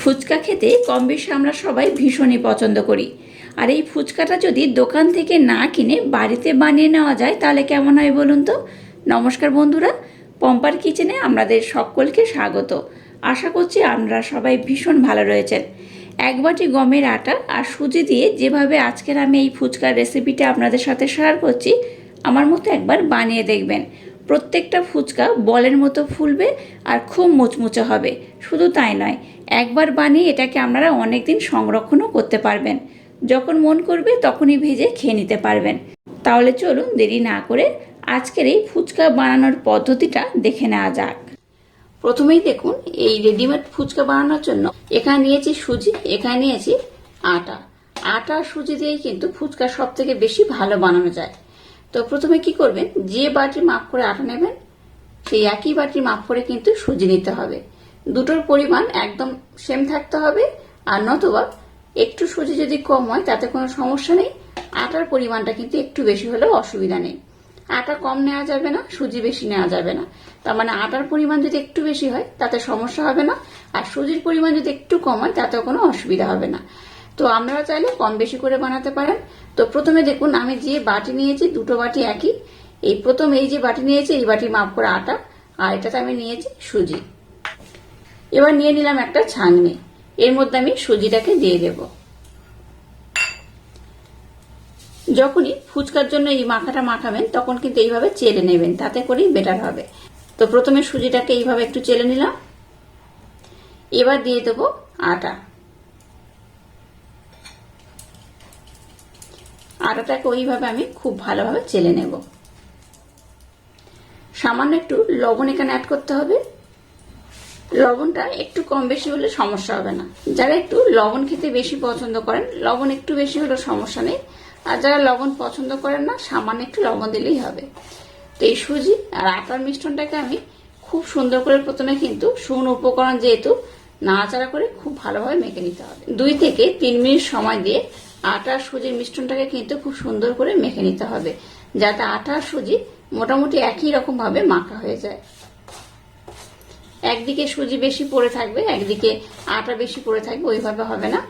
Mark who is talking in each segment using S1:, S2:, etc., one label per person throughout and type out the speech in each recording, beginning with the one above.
S1: ফুচকা খেতে কম বেশি আমরা সবাই ভীষণই পছন্দ করি। আর এই ফুচকাটা যদি দোকান থেকে না কিনে বাড়িতে বানিয়ে নেওয়া যায়, তাহলে কেমন হয় বলুন তো? নমস্কার বন্ধুরা, পম্পার কিচেনে আমাদের সকলকে স্বাগত। আশা করছি আমরা সবাই ভীষণ ভালো রয়েছেন। এক বাটি গমের আটা আর সুজি দিয়ে যেভাবে আজকের আমি এই ফুচকার রেসিপিটা আপনাদের সাথে শেয়ার করছি, আমার মতো একবার বানিয়ে দেখবেন। প্রত্যেকটা ফুচকা বলের মতো ফুলবে আর খুব মুচমুচে হবে। শুধু তাই নয়, একবার বানিয়ে এটাকে আপনারা অনেক দিন সংরক্ষণও করতে পারবেন। যখন মন করবে তখনই ভেজে খেয়ে নিতে পারবেন। তাহলে চলুন দেরি না করে আজকের এই ফুচকা বানানোর পদ্ধতিটা দেখে নেওয়া যাক। প্রথমেই দেখুন, এই রেডিমেড ফুচকা বানানোর জন্য এখানে নিয়েছি সুজি, এখানে নিয়েছি আটা। আটা সুজি দিয়েই কিন্তু ফুচকা সব থেকে বেশি ভালো বানানো যায়। তো প্রথমে কি করবেন? যে বাটি মাপ করে আটা নেবেন, সেই একই বাটি মাপ করে কিন্তু সুজি নিতে হবে। দুটোর পরিমাণ একদম সেম থাকতে হবে, আর নতুবা একটু সুজি যদি কম হয়, তাতে কোনো সমস্যা নেই। আটার পরিমাণটা কিন্তু একটু বেশি হলেও অসুবিধা নেই। আটা কম নেওয়া যাবে না, সুজি বেশি নেওয়া যাবে না। তার মানে আটার পরিমাণ যদি একটু বেশি হয়, তাতে সমস্যা হবে না। আর সুজির পরিমাণ যদি একটু কম হয়, তাতেও কোনো অসুবিধা হবে না। তো আপনারা চাইলে কম বেশি করে বানাতে পারেন। তো প্রথমে দেখুন, আমি যে বাটি নিয়েছি, দুটো বাটি একই। এই প্রথম এই যে বাটি নিয়েছি, এই বাটি মাপ করে আটা, আর এটাতে আমি নিয়েছি সুজি। এবার নিয়ে নিলাম একটা ছাঁকনি। এর মধ্যে আমি সুজিটাকে দিয়ে দেব। যখনই ফুচকার জন্য এই মাখাটা মাখাবেন, তখন কিন্তু এইভাবে চেলে নেবেন, তাতে করেই বেটার হবে। তো প্রথমে সুজিটাকে এইভাবে একটু চেলে নিলাম। এবার দিয়ে দেবো আটা। আটাটাকে ওইভাবে আমি খুব ভালোভাবে চেলে নেব। সামান্য একটু লবণ এখানে অ্যাড করতে হবে। লবণটা একটু কম বেশি হলে সমস্যা হবে না। যারা একটু লবণ খেতে বেশি পছন্দ করেন, লবণ একটু বেশি হলে সমস্যা নেই। আর যারা লবণ পছন্দ করেন না, সামান্য একটু লবণ দিলেই হবে। তো এই সুজি আর আটার মিশ্রণটাকে আমি খুব সুন্দর করে প্রথমে কিন্তু শুকনো উপকরণ যেহেতু, নাড়াচাড়া করে খুব ভালোভাবে মেখে নিতে হবে। দুই থেকে তিন মিনিট সময় দিয়ে আটা সুজির মিশ্রণটাকে কিন্তু খুব সুন্দর করে মেখে নিতে হবে, যাতে আটা সুজি মোটামুটি একই রকম ভাবে মাখা হয়ে যায়। একদিকে সুজি বেশি পড়ে থাকবে, একদিকে আটা বেশি পড়ে থাকবে, ওইভাবে হবে না।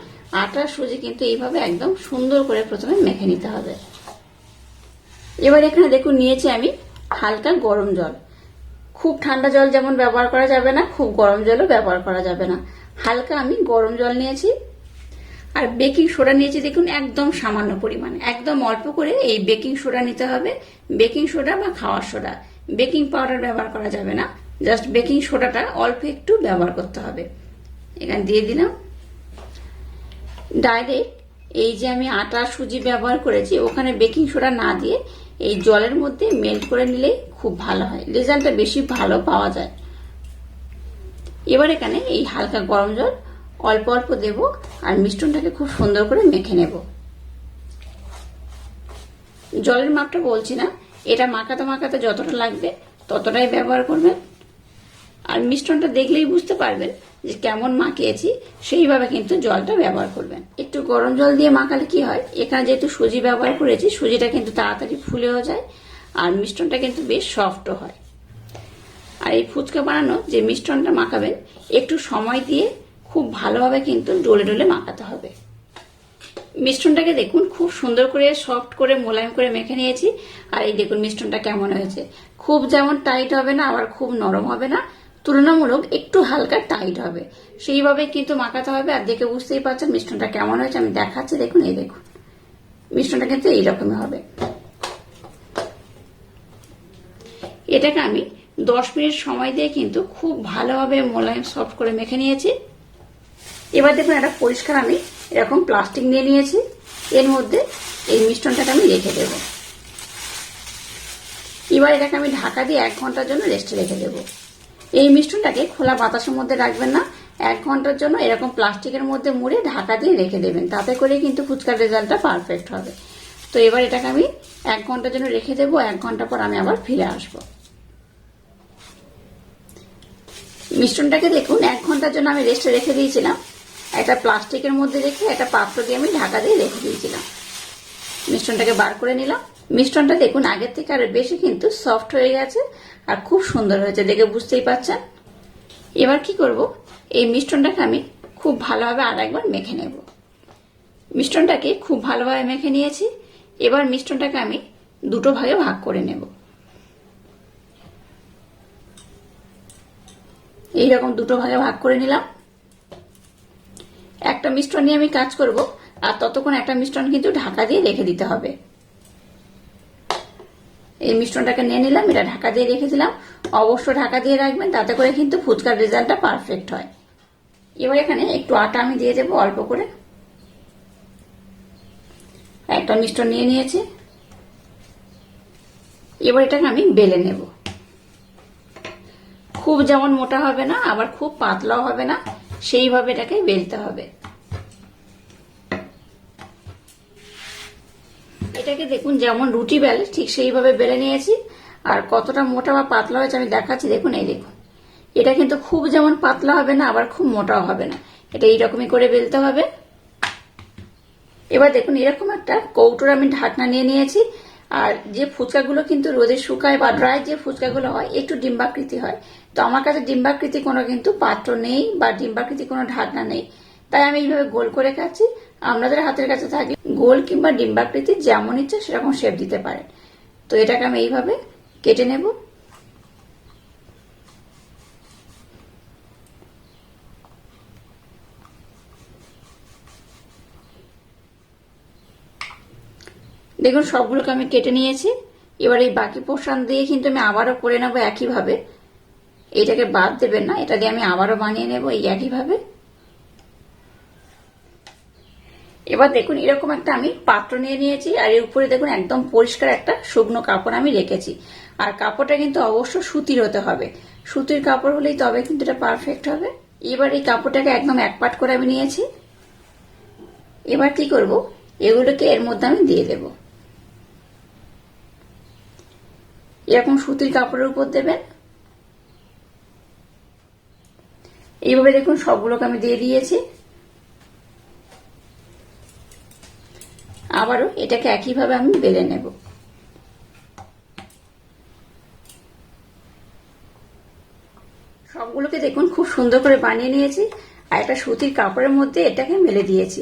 S1: আটা সুজি কিন্তু এইভাবে একদম সুন্দর করে প্রথমে মেখে নিতে হবে। এবার এখানে দেখুন, নিয়েছি আমি হালকা গরম জল। খুব ঠান্ডা জল যেমন ব্যবহার করা যাবে না, খুব গরম জলও ব্যবহার করা যাবে না। হালকা আমি গরম জল নিয়েছি আর বেকিং সোডা নিয়েছি দেখুন একদম সামান্য পরিমাণে। একদম অল্প করে এই বেকিং সোডা নিতে হবে। বেকিং সোডা বা খাওয়ার সোডা। বেকিং পাউডার ব্যবহার করা যাবে না। জাস্ট বেকিং সোডাটা অল্প একটু ব্যবহার করতে হবে। এখানে দিয়ে দিলাম। ডাইরেক্ট এই যে আমি আটা সুজি ব্যবহার করেছি, ওখানে বেকিং সোডা না দিয়ে এই জলের মধ্যে মেল্ট করে নিলেই খুব ভালো হয়। রেজাল্টটা বেশি ভালো পাওয়া যায়। এবার এখানে এই হালকা গরম জল অল্প অল্প দেব আর মিষ্টনটাকে খুব সুন্দর করে মেখে নেব। জলের মাপটা বলছি না, এটা মাখাতে মাখাতে যতটা লাগবে ততটাই ব্যবহার করবেন। আর মিষ্টনটা দেখলেই বুঝতে পারবেন যে কেমন মাখিয়েছি, সেইভাবে কিন্তু জলটা ব্যবহার করবেন। একটু গরম জল দিয়ে মাখালে কি হয়, এখানে যেহেতু সুজি ব্যবহার করেছি, সুজিটা কিন্তু তাড়াতাড়ি ফুলেও যায় আর মিষ্টনটা কিন্তু বেশ সফটও হয়। আর এই ফুচকা বানানো যে মিষ্টনটা মাখাবেন, একটু সময় দিয়ে খুব ভালোভাবে কিন্তু ডলে ডলে মাখাতে হবে। মিষ্টনটাকে দেখুন, খুব সুন্দর করে সফট করে মোলায়েম করে মেখে নিয়েছি। আর এই দেখুন মিষ্টনটা কেমন হয়েছে। খুব যেমন টাইট হবে না, আবার খুব নরম হবে না। তুলনামূলক একটু হালকা টাইট হবে। সেইভাবে কিন্তু মাখাতে হবে আর দেখে বুঝতেই পারছেন মিষ্টনটা কেমন হয়েছে। আমি দেখাচ্ছি, দেখুন, এই দেখুন। মিষ্টনটা কিন্তু এইরকমই হবে। এটাকে আমি দশ মিনিট সময় দিয়ে কিন্তু খুব ভালোভাবে মোলায়েম সফট করে মেখে নিয়েছি। এবার দেখুন একটা পরিষ্কার আমি এরকম প্লাস্টিক নিয়ে নিয়েছি। এর মধ্যে এই মিষ্টনটাকে আমি রেখে দেব। এবার এটাকে আমি ঢাকা দিয়ে এক ঘণ্টার জন্য রেস্টে রেখে দেব। এই মিষ্টনটাকে খোলা বাতাসের মধ্যে রাখবেন না। এক ঘণ্টার জন্য এরকম প্লাস্টিকের মধ্যে মুড়ে ঢাকা দিয়ে রেখে দেবেন। তাতে করে কিন্তু ফুচকার রেজাল্টটা পারফেক্ট হবে। তো এবার এটাকে আমি এক ঘণ্টার জন্য রেখে দেবো। এক ঘণ্টা পর আমি আবার ফিরে আসব। মিশ্রণটাকে দেখুন, এক ঘণ্টার জন্য আমি রেস্টে রেখে দিয়েছিলাম। একটা প্লাস্টিকের মধ্যে রেখে একটা পাত্র দিয়ে আমি ঢাকা দিয়ে রেখে দিয়েছিলাম। মিশ্রণটাকে বার করে নিলাম। মিশ্রণটা দেখুন আগের থেকে আরও বেশি কিন্তু সফট হয়ে গেছে আর খুব সুন্দর হয়েছে, দেখে বুঝতেই পারছেন এবার কি করব? এই মিশ্রণটাকে আমি খুব ভালোভাবে আর একবার মেখে নেব। মিশ্রণটাকে খুব ভালোভাবে মেখে নিয়েছি। এবার মিশ্রণটাকে আমি দুটো ভাগে ভাগ করে নেব। এইরকম দুটো ভাগে ভাগ করে নিলাম। একটা মিশ্রণ নিয়ে আমি কাজ করব, আর ততক্ষণ একটা মিশ্রণ কিন্তু ঢাকা দিয়ে রেখে দিতে হবে। এই মিশ্রণটাকে নিয়ে নিলাম, এটা ঢাকা দিয়ে রেখে দিলাম। অবশ্য ঢাকা দিয়ে রাখবেন, তাতে করে কিন্তু ফুচকার রেজাল্টটা পারফেক্ট হয়। এবার এখানে একটু আটা আমি দিয়ে দেবো অল্প করে। একটা মিশ্রণ নিয়ে নিয়েছি। এবার এটাকে আমি বেলে নেব। খুব যেমন মোটা হবে না, আবার খুব পাতলাও হবে না, সেইভাবে এটাকে বেলতে হবে। এটাকে দেখুন যেমন রুটি বেলে, ঠিক সেইভাবে বেলে নিয়েছি। আর কতটা মোটা বা পাতলা হয়েছে আমি দেখাচ্ছি, দেখুন এই দেখুন। এটা কিন্তু খুব যেমন পাতলা হবে না, আবার খুব মোটাও হবে না। এটা এইরকমই করে বেলতে হবে। এবার দেখুন এরকম একটা কৌটোর আমি ঢাকনা নিয়ে নিয়েছি। আর যে ফুচকাগুলো কিন্তু রোদে শুকায় বা ড্রাই যে ফুচকাগুলো হয়, একটু ডিম্বাকৃতি হয়। তো আমার কাছে ডিম্বাকৃতি কোনো কিন্তু পাত্র নেই বা ডিম্বাকৃতি কোনো ঢাকনা নেই। তাই আমি এইভাবে গোল করে খাচ্ছি। আপনাদের হাতের কাছে থাকলে গোল কিংবা ডিম্বাকৃতি যেমন ইচ্ছা সেরকম শেপ দিতে পারেন। তো এটাকে আমি এইভাবে কেটে নেব। দেখুন, সবগুলোকে আমি কেটে নিয়েছি। এবার এই বাকি পোর্শন দিয়ে কিন্তু আমি আবারও করে নেব একইভাবে। এইটাকে বাদ দেবেন না, এটা দিয়ে আমি আবারও বানিয়ে নেব এই একইভাবে। এবার দেখুন, এরকম একটা আমি পাত্র নিয়ে নিয়েছি, আর এর উপরে দেখুন একদম পরিষ্কার একটা শুকনো কাপড় আমি রেখেছি। আর কাপড়টা কিন্তু অবশ্য সুতির হতে হবে। সুতির কাপড় হলেই তবে কিন্তু এটা পারফেক্ট হবে। এবার এই কাপড়টাকে একদম এক পাট করে আমি নিয়েছি। এবার কি করব? এগুলোকে এর মধ্যে আমি দিয়ে দেব। এরকম সুতির কাপড়ের উপর দেবেন। এইভাবে দেখুন সবগুলোকে আমি দিয়ে দিয়েছি। আবারও এটাকে একইভাবে আমি বেলে নেব। সবগুলোকে দেখুন, খুব সুন্দর করে বানিয়ে নিয়েছি আর একটা সুতির কাপড়ের মধ্যে এটাকে মেলে দিয়েছি।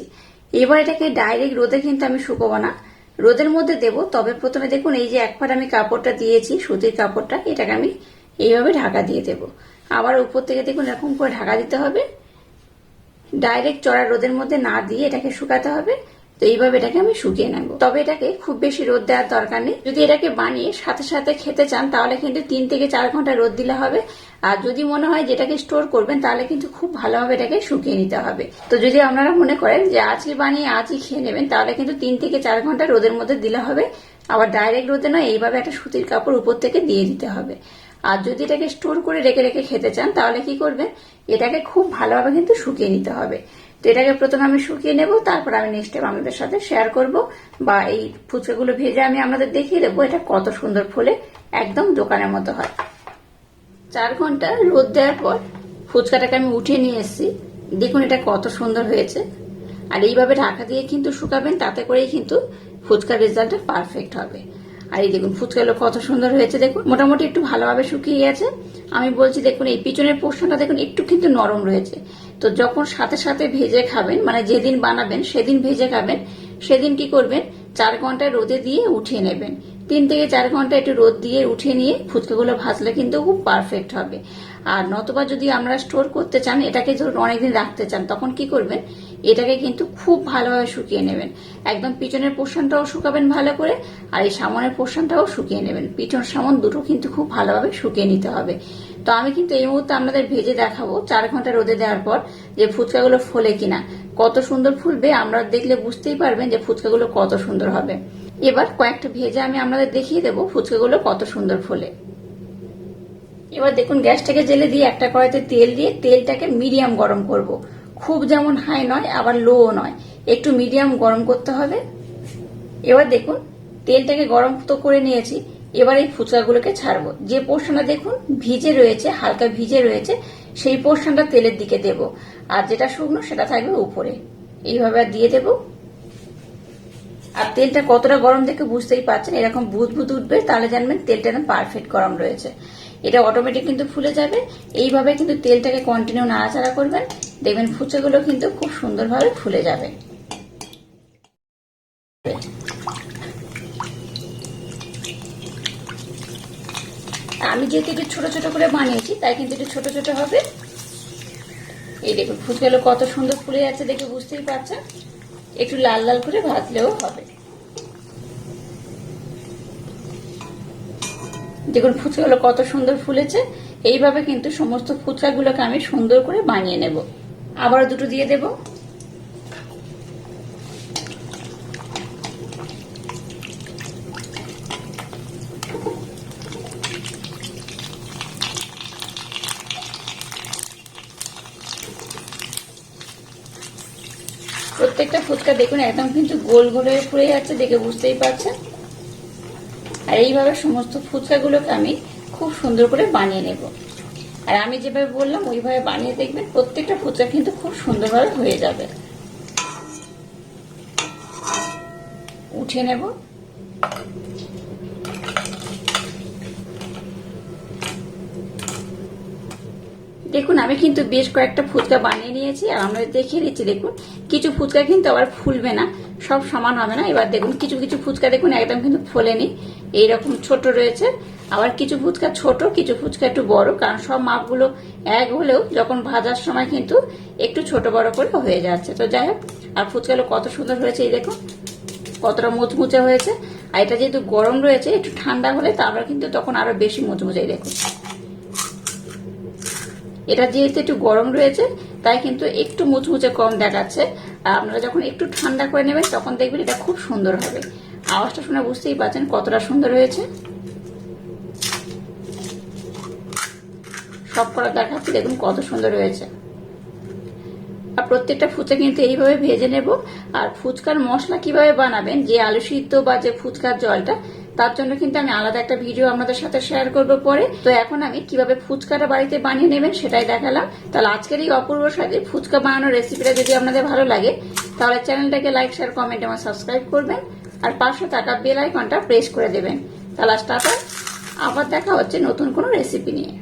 S1: এবার এটাকে ডাইরেক্ট রোদে কিন্তু আমি শুকোবো না। রোদের মধ্যে দেব, তবে প্রথমে দেখুন এই যে একবার আমি কাপড়টা দিয়েছি, সুতির কাপড়টা, এটাকে আমি এইভাবে ঢাকা দিয়ে দেব। আবার উপর থেকে দেখুন এরকম করে ঢাকা দিতে হবে। ডাইরেক্ট চড়া রোদের মধ্যে না দিয়ে এটাকে শুকাতে হবে। তো এইভাবে এটাকে আমি শুকিয়ে নেব। তবে এটাকে খুব বেশি রোদ দেওয়ার দরকার নেই। যদি এটাকে বানিয়ে সাথে সাথে খেতে চান, তাহলে কিন্তু তিন থেকে চার ঘণ্টা রোদ দিলে হবে। আর যদি মনে হয় যেটাকে স্টোর করবেন, তাহলে কিন্তু খুব ভালোভাবে এটাকে শুকিয়ে নিতে হবে। তো যদি আপনারা মনে করেন যে আজকে বানিয়ে আজই খেয়ে নেবেন, তাহলে কিন্তু তিন থেকে চার ঘণ্টা রোদের মধ্যে দিলে হবে। আবার ডাইরেক্ট রোদে নয়, এইভাবে একটা সুতির কাপড় উপর থেকে দিয়ে দিতে হবে। আর যদি এটাকে স্টোর করে রেখে রেখে খেতে চান, তাহলে কি করবেন? এটাকে খুব ভালোভাবে কিন্তু শুকিয়ে নিতে হবে। তো এটাকে প্রথমে আমি শুকিয়ে নেব, তারপর আমি নেক্সট টাইম আপনাদের সাথে শেয়ার করব বা এই ফুচকাগুলো ভেজে আমি আপনাদের দেখিয়ে দেবো এটা কত সুন্দর ফুলে একদম দোকানের মতো হয়। চার ঘণ্টা রোদ দেওয়ার পর ফুচকাটাকে আমি উঠিয়ে নিয়ে এসেছি। দেখুন এটা কত সুন্দর হয়েছে। আর এইভাবে ঢাকা দিয়ে কিন্তু শুকাবেন, তাতে করেই কিন্তু ফুচকার রেজাল্টটা পারফেক্ট হবে। আর এই দেখুন ফুচকাগুলো কত সুন্দর হয়েছে, দেখুন। মোটামুটি একটু ভালোভাবে শুকিয়ে গেছে। আমি বলছি, দেখুন এই পিছনের পোর্শনটা দেখুন একটু কিন্তু নরম রয়েছে। তো যখন সাথে সাথে ভেজে খাবেন মানে যেদিন বানাবেন, সেদিন ভেজে খাবেন, সেদিন কি করবেন? চার ঘণ্টা রোদে দিয়ে উঠিয়ে নেবেন। তিন থেকে চার ঘণ্টা একটু রোদ দিয়ে উঠিয়ে নিয়ে ফুচকাগুলো ভাজলে কিন্তু খুব পারফেক্ট হবে। আর নতবা যদি আমরা স্টোর করতে চান, এটাকে ধরুন অনেকদিন রাখতে চান, তখন কি করবেন? এটাকে কিন্তু খুব ভালোভাবে শুকিয়ে নেবেন। একদম পিছনের পোর্শনটাও শুকাবেন ভালো করে, আর এই সামনের পোর্শনটাও শুকিয়ে নেবেন। পিছন সামন দুটো কিন্তু খুব ভালোভাবে শুকিয়ে নিতে হবে। তো আমি কিন্তু এই মুহূর্তে আপনাদের ভেজে দেখাবো, চার ঘণ্টা রোদে দেওয়ার পর যে ফুচকাগুলো ফোলে কিনা। কত সুন্দর ফুলবে, আমরা দেখলে বুঝতেই পারবেন যে ফুচকাগুলো কত সুন্দর হবে। এবার কয়েকটা ভেজে আমি আপনাদের দেখিয়ে দেবো ফুচকাগুলো কত সুন্দর ফোলে। এবার দেখুন, গ্যাসটাকে জেলে দিয়ে একটা কড়াইতে তেল দিয়ে তেলটাকে মিডিয়াম গরম করব। খুব যেমন হাই নয়, আবার লো নয়। একটু মিডিয়াম গরম করতে হবে। এবার দেখুন, তেলটাকে গরম তো করে নিয়েছি। এবার এই ফুচকাগুলোকে ছাড়বো। যে পোর্শনটা দেখুন, ভিজে রয়েছে, হালকা ভিজে রয়েছে, সেই পোর্শনটা তেলের দিকে দেব। আর যেটা শুকনো, সেটা থাকবে উপরে। এইভাবে দিয়ে দেব। আর তেলটা কতটা গরম দেখে বুঝতেই পারছেন, এরকম বুদ বুদ উঠবে, তাহলে জানবেন তেলটা না পারফেক্ট গরম রয়েছে। এটা অটোমেটিক কিন্তু ফুলে যাবে। এইভাবে কিন্তু তেলটাকে কন্টিনিউ নাড়াচাড়া করবেন। দেখবেন ফুচকাগুলো কিন্তু খুব সুন্দরভাবে ফুলে যাবে। আমি যেহেতু একটু ছোট ছোট করে বানিয়েছি, তাই কিন্তু একটু ছোট ছোট হবে। এই দেখুন ফুচকাগুলো কত সুন্দর ফুলে যাচ্ছে দেখে বুঝতেই পারছেন। একটু লাল লাল করে ভাজলেও হবে। দেখুন, ফুচকাগুলো কত সুন্দর ফুলেছে। এইভাবে কিন্তু সমস্ত ফুচকাগুলোকে আমি সুন্দর করে বানিয়ে নেব। আবার দুটো দিয়ে দেব প্রত্যেকটা ফুচকা দেখুন, একদম কিন্তু গোল গোল হয়ে ফুলে যাচ্ছে দেখে বুঝতেই পারছেন। আর এইভাবে সমস্ত ফুচকাগুলোকে আমি খুব সুন্দর করে বানিয়ে নেব। আর আমি যেভাবে বললাম, ওইভাবে বানিয়ে দেখবেন, প্রত্যেকটা ফুচকা কিন্তু খুব সুন্দরভাবে হয়ে যাবে। উঠে নেব। দেখুন, আমি কিন্তু বেশ কয়েকটা ফুচকা বানিয়ে নিয়েছি, আর আমরা দেখিয়ে দিচ্ছি, দেখুন। কিছু ফুচকা কিন্তু আবার ফুলবে না, সব সমান হবে না। এবার দেখুন, কিছু কিছু ফুচকা দেখুন, একদম কিন্তু ফোলেনি। এইরকম ছোট রয়েছে। আবার কিছু ফুচকা ছোট, কিছু ফুচকা একটু বড়, কারণ সব মাপগুলো এক হলেও যখন ভাজার সময় কিন্তু একটু ছোট বড় করে হয়ে যাচ্ছে। তো যাই হোক, আর ফুচকাগুলো কত সুন্দর হয়েছে, এই দেখুন। কতটা মুচমুচে হয়েছে। আর এটা যেহেতু গরম রয়েছে, একটু ঠান্ডা হলে তারপর কিন্তু তখন আরও বেশি মুচমুচে, এই দেখুন। এটা যেহেতু একটু গরম রয়েছে, তাই কিন্তু একটু মুচমুচে কম দেখাচ্ছে। আপনারা যখন একটু ঠান্ডা করে নেবেন, তখন দেখবেন এটা খুব সুন্দর হবে। আওয়াজটা শুনে বুঝতেই পারছেন কতটা সুন্দর হয়েছে। সব করা দেখাচ্ছি, দেখুন কত সুন্দর হয়েছে। আর প্রত্যেকটা ফুচকা কিন্তু এইভাবে ভেজে নেব। আর ফুচকার মশলা কীভাবে বানাবেন, যে আলু সিদ্ধ বা যে ফুচকার জলটা তার জন্য কিন্তু আমি আলাদা একটা ভিডিও আপনাদের সাথে শেয়ার করব পরে। তো এখন আমি কীভাবে ফুচকাটা বাড়িতে বানিয়ে নেবেন সেটাই দেখালাম। তাহলে আজকের এই অপূর্ব সাথে ফুচকা বানানোর রেসিপিটা যদি আপনাদের ভালো লাগে, তাহলে চ্যানেলটাকে লাইক শেয়ার কমেন্ট এবং সাবস্ক্রাইব করবেন। আর পাঁচশো টাকা বেল আইকনটা প্রেস করে দেবেন। তাহলে আবার দেখা হচ্ছে নতুন কোনো রেসিপি নিয়ে।